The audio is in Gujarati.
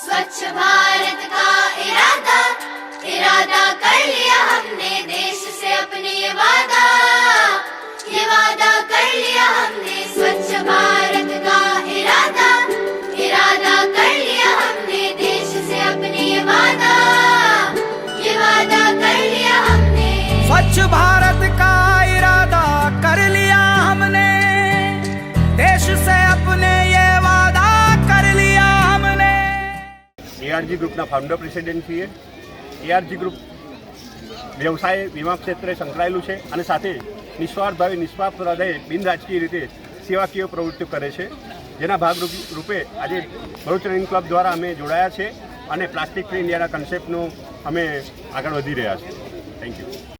स्वच्छ भारत का इरादा स्वच्छ भारत का इरादा कर लिया हमने देश से अपने ये वादा कर लिया हमने એઆરજી ગ્રુપના ફાઉન્ડર પ્રેસિડેન્ટ છીએ એઆરજી ગ્રુપ વ્યવસાય વીમા ક્ષેત્રે સંકળાયેલું છે અને સાથે નિસ્વાર્થ ભાવે નિસ્વાર્થ હૃદયે બિન રાજકીય રીતે સેવાકીય પ્રવૃત્તિઓ કરે છે જેના ભાગ રૂપે આજે ભરૂચ રનિંગ ક્લબ દ્વારા અમે જોડાયા છે અને પ્લાસ્ટિક ફ્રી ઇન્ડિયાના કન્સેપ્ટનું અમે આગળ વધી રહ્યા છીએ થેન્ક યુ